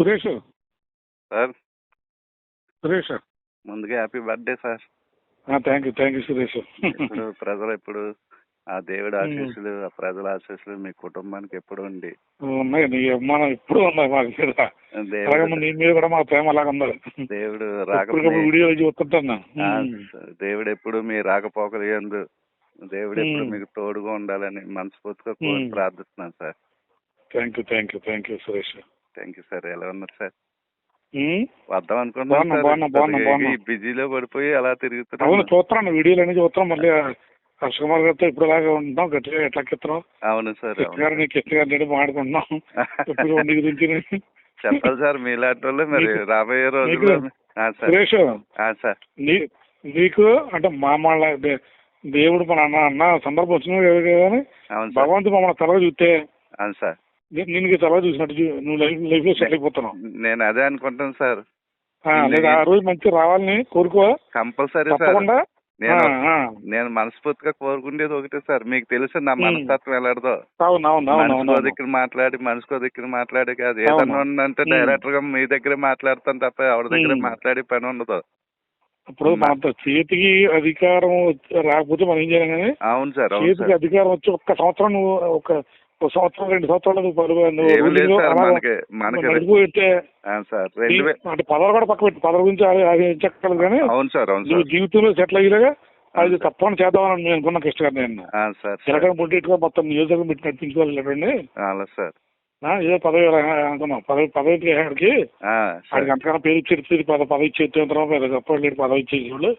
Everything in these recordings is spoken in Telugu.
సురేష్? సార్. సురేష్? ముందుగా happy birthday sir. Thank you thank you Suresh. ఇప్పుడు ప్రజలు ఎప్పుడు ఆ దేవుడి ఆశీస్సులు ఆ ప్రజల ఆశీస్సులు మీ కుటుంబానికి ఎప్పుడు ఉండి ఉన్నాయి నీ అభిమానం ఎప్పుడు ఉన్నాయి మాకు మీద నీ మీద కూడా మా ప్రేమ అలాగ ఉంది దేవుడు వీడియో చూస్తుంటాను. దేవుడు ఎప్పుడు మీ రాకపోకలు ఎందు దేవుడు ఎప్పుడు మ్మ్. మీకు తోడుగా ఉండాలని మనస్ఫూర్తిగా. ప్రార్థిస్తున్నాను sir. Thank you thank you thank you Suresh. Thank you sir ఎలా ఉన్నారు సార్ వద్దాం అనుకున్నాను బిజీలో పడిపోయి అలా అవును తిరుగుతున్నాను చూస్తున్నాను వీడియోలు అన్ని చూస్తున్నాం మళ్ళీ హర్ష కుమార్ గారితో ఇప్పుడు ఇలాగే ఉంటున్నాం. గట్టిగా ఎట్లా ఎక్కిస్తున్నాం అవును సార్ కృష్ణ గారు నీకు కృష్ణ గారు నేను మాట్లాడుకుంటున్నాం. వండి గురించి? చెప్పాలి సార్ మీలాంటి వాళ్ళు మరి. రాబోయే రోజుల్లో సురేష్ సార్ నీకు అంటే మా మళ్ళా దేవుడు మన అన్న అన్న సందర్భం వచ్చిన కానీ భగవంతుడు మమ్మల్ని తలగా చూస్తే అవును సార్ నే- నిన్ను తలగా చూసినట్టు నువ్వు లైఫ్ లైఫ్లో సెటిల్ అయిపోతున్నావు నేను అదే అనుకుంటాను సార్ ఆ, లేదా ఆ రోజు మంచి రావాలని కోరుకో కంపల్సరీ సార్ నేను. నేను మనస్ఫూర్తిగా కోరుకునేది ఒకటే సార్ మీకు తెలుసు నా. మనస్తత్వం ఎలాడదో మనసుకో. దగ్గర మాట్లాడి మనసుకో దగ్గర మాట్లాడి కాదు. ఏదన్నా ఉందంటే. డైరెక్టర్గా మీ దగ్గరే మాట్లాడతాను తప్ప ఎవరి దగ్గర. మాట్లాడి పని ఉండదు ఇప్పుడు మన చేతికి అధికారం రాకపోతే మనం ఏం చేయాలి కానీ అవును సార్ చేతికి అధికారం వచ్చి ఒక్క సంవత్సరం నువ్వు ఒక ఒక సంవత్సరం రెండు సంవత్సరాలు నువ్వు సార్ మనకి నడిపోతే సార్ అంటే పదవి కూడా పక్క పెట్టి. పదవి గురించి చెక్కలేదు కానీ అవును సార్ అవును నువ్వు సార్. జీవితంలో సెటిల్ అయ్యేలాగా అది సార్. తప్పని చేద్దామని నేను అనుకున్న కృష్ణ గారు నేను. Sir sir. తెలంగాణ పొలిటిక్గా మొత్తం నియోజకవర్గం పెట్టి నడిపించుకోవాలండి అలా సార్. ఏదో పదవి అనుకున్నాం. పదవి పదవి సార్. ఆడికి అంతకన్నా పేరు ఇచ్చేది పద పదవి ఇచ్చేది తర్వాత పదవి ఇచ్చేది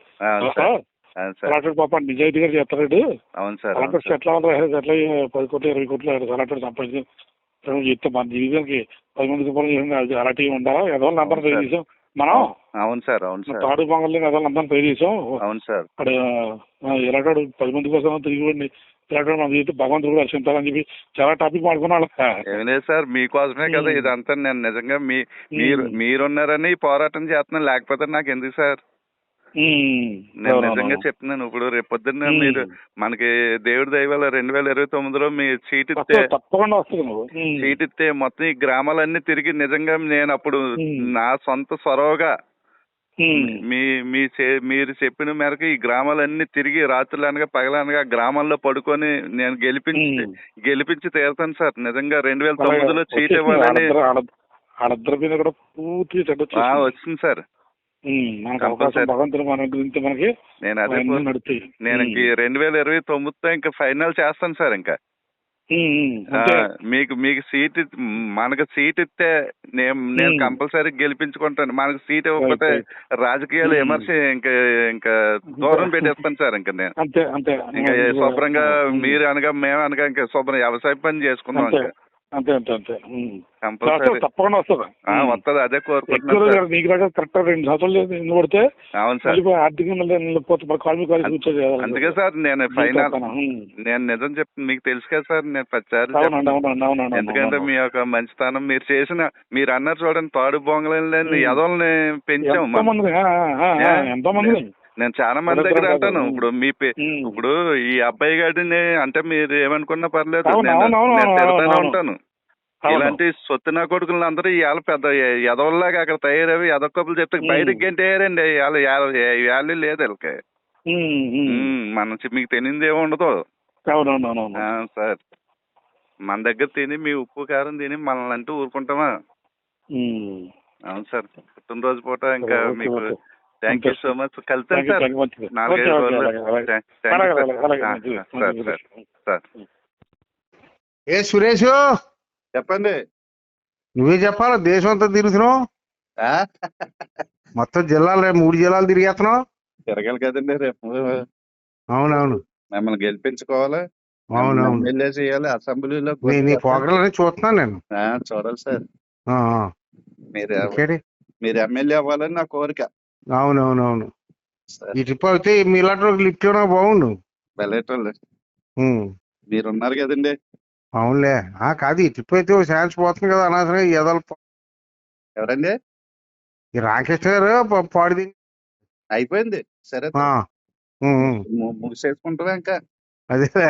కలెక్టర్ పాప నిజాయితీగా చేస్తాడు అవును సార్ అవును కలెక్టర్ సార్ ఎట్లా ఉంటారు ఎట్లా పది కోట్లు ఇరవై కోట్లు కలెక్టర్ సంపాదించి చెప్తే మన జీవితానికి పది మంది రూపాయలు అలాంటి ఉండాలా ఎదవాళ్ళని అందరం పే చేసాం మనం అవును సార్ అవును సార్. తాడు పొంగల్ని ఎదవాళ్ళని అందరం పే చేసాం అవును సార్. అక్కడ ఎలాంటాడు పది మంది కోసం తిరిగి భగవంతుడు కూడా రక్షించాలని చెప్పి చాలా టాపిక్ మాడుకున్నాడు ఏమి లేదు సార్ మీకోసమే కదా. ఇదంతా. నేను నిజంగా మీ మీరు. మీరున్నారని పోరాటం చేస్తున్నాను లేకపోతే నాకు ఎందుకు సార్? నేను నిజంగా చెప్తున్నాను ఇప్పుడు రేపు పొద్దున్న మ్మ్. మీరు మనకి దేవుడి దయ వల్ల రెండు వేల ఇరవై తొమ్మిదిలో మీ సీట్ ఇస్తే తప్పకుండా వస్తుంది. సీట్ ఇస్తే మొత్తం ఈ గ్రామాలన్నీ తిరిగి నిజంగా నేను అప్పుడు. నా సొంత సొరవగా. మీ మీ మీరు చెప్పిన మేరకు ఈ గ్రామాలన్నీ తిరిగి రాత్రులు అనగా పగలనగా గ్రామాల్లో పడుకొని నేను గెలిపించి. గెలిపించి తీరుతాను సార్ నిజంగా రెండు వేల తొమ్మిదిలో సీట్ వచ్చేసింది. ఇవ్వాలని. వచ్చింది సార్ మనకు కంపల్సరీ. అవకాశం భగవంతుడు మన గురించి మనకి నేను అదే నడుస్తాయి. నేను రెండు వేల ఇరవై తొమ్మిదితో ఇంకా ఫైనల్ చేస్తాను సార్ ఇంకా. మీకు మీకు సీట్ మనకు సీట్ ఇస్తే నేను నేను. కంపల్సరీ గెలిపించుకుంటాను. మనకు సీట్ ఇవ్వకపోతే రాజకీయాలు. విమర్శ ఇంకా ఇంకా దూరం పెట్టేస్తాను సార్ ఇంకా నేను. ఇంకా శుభ్రంగా మీరు అనగా మేము అనగా ఇంకా శుభ్రం వ్యవసాయ పని చేసుకుందాం అంతే. ఇంకా. అంతే అంతే అంతే. కంపల్సరీ. తప్పకుండా వస్తుంది. వస్తుంది అదే కోరుకుంటున్నాను నీకు రాక కరెక్ట్ రెండు సంవత్సరాలు నిన్ను కొడితే అవును సార్. ఆర్థికంగా మళ్ళీ నిలబడిపోతే మరి కాలు కాలు కూర్చోదు అందుకే సార్ నేను ఫైనల్ ఉమ్. నేను నిజం చెప్ మీకు తెలుసు కదా సార్ నేను అవునండి ఎందుకంటే మీ యొక్క మంచితనం మీరు చేసిన మీరు అన్నారు చూడండి పాడు బొంగలని. ఎదవల్ని పెంచాం? ఎంతో మంది నేను చాలా మంది దగ్గర అంటాను. ఇప్పుడు మీ. ఇప్పుడు ఈ అబ్బాయి గారిని అంటే మీరు ఏమనుకున్నా పర్లేదు నేను తిడతానే. ఉంటాను. ఇలాంటి సొత్తు నా కొడుకులు అందరూ ఇవాళ పెద్ద ఎదవల్లాగా అక్కడ తయారవి ఎదకొప్పులు చెప్తే. బయటకి గంటేయారండి ఇవాళ వాల్యూ లేదు వీళ్ళకి. మనం మీకు తెలియదు ఏమి ఉండదు సార్ మన దగ్గర తిని మీ ఉప్పు కారం తిని మనల్ని అంటూ ఊరుకుంటామా. అవును సార్ పుట్టినరోజు పూట ఇంకా మీకు. Thank you so much you, sir. నాలుగైదు రోజులు సార్. ఏ సురేష్? చెప్పండి. నువ్వే చెప్పాలి? దేశం అంతా తిరుగుతున్నావు? మొత్తం జిల్లాలు రేపు మూడు జిల్లాలు తిరిగేస్తున్నావు? తిరగాలి కదండి రేపు. అవునవును. మిమ్మల్ని గెలిపించుకోవాలి. అవునవును. ఎమ్మెల్యే చేయాలి. అసెంబ్లీలో నీ నీ పోగలని చూస్తున్నాను నేను. ఆ, చూడాలి సార్. మీరు మీరు ఎమ్మెల్యే అవ్వాలని నా కోరిక. అవునవునవును. ఈ ట్రిప్ అయితే మీలాంటి లిఫ్ట్ ఇవ్వడం బాగుండు వెళ్ళేటోళ్ళు ఉమ్, మీరున్నారు కదండి. అవునులే. ఆ కాదు ఈ ట్రిప్ అయితే ఒక ఛాన్స్ పోతుంది కదా అనవసరంగా ఎదలు ఎవరండి? ఈ రామకృష్ణ గారు ప- పాడిది అయిపోయింది. సరే ఆ, ఉమ్, ఉమ్, ము- ముగిసేసుకుంటారా ఇంకా? అదేలే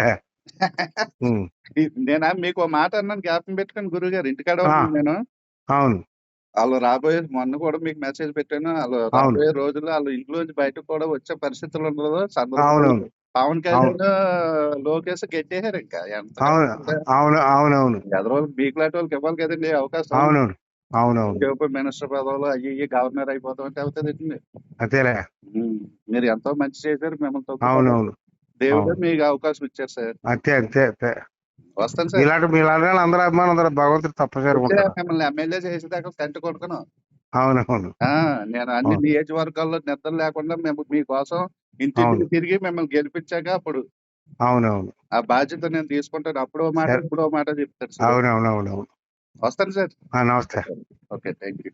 ఉమ్, నేనా? మీకు ఓ మాట అన్నాను జ్ఞాపకం పెట్టుకుని గురువు గారు ఇంటికాడ ఆ. ఉన్నాను నేను. అవును. వాళ్ళు రాబోయే మొన్న కూడా మీకు మెసేజ్ పెట్టాను. వాళ్ళు అవును. రాబోయే రోజుల్లో వాళ్ళు ఇంట్లోంచి బయటకు కూడా వచ్చే పరిస్థితులు ఉండదు. అవునవును. పవన్ కళ్యాణ్ లోకేష్ గెట్టేశారు ఇంకా. ఎంత అవును. అవును. అవునవును. ఎదరో మీకు లాంటి వాళ్ళకి ఇవ్వాలి కదండి అవకాశం. అవునవును. అవునవును. మినిస్టర్ పదవులు అయ్యి ఇయ్యి గవర్నర్ అయిపోతాం అంటే అవుతుంది అంతేలే. మీరు ఎంతో మంచి చేశారు మిమ్మల్ని అవునవును. దేవుడు అవును. మీకు అవకాశం ఇచ్చారు సార్. అంతే అంతే అంతే. వస్తాను సార్. ఇలాంటి మీలాంటి వాళ్ళు అందరూ అభిమానం అందరూ భగవంతుడు తప్పనిసరి వచ్చే ఉంటారు. మిమ్మల్ని ఎమ్మెల్యే చేసేదాకా కంటి కొడుకును అవునవును. ఆ, నేను అన్ని. నియోజకవర్గాల్లో నిద్ర లేకుండా మేము మీకోసం అవును. తిరిగి మిమ్మల్ని గెలిపించాక అప్పుడు అవునవును. ఆ బాధ్యత నేను తీసుకుంటాను. అప్పుడో మాట. ఇప్పుడో మాట చెప్తాను సార్. అవునవునవునవును. వస్తాను సార్. నమస్తే. Okay thank you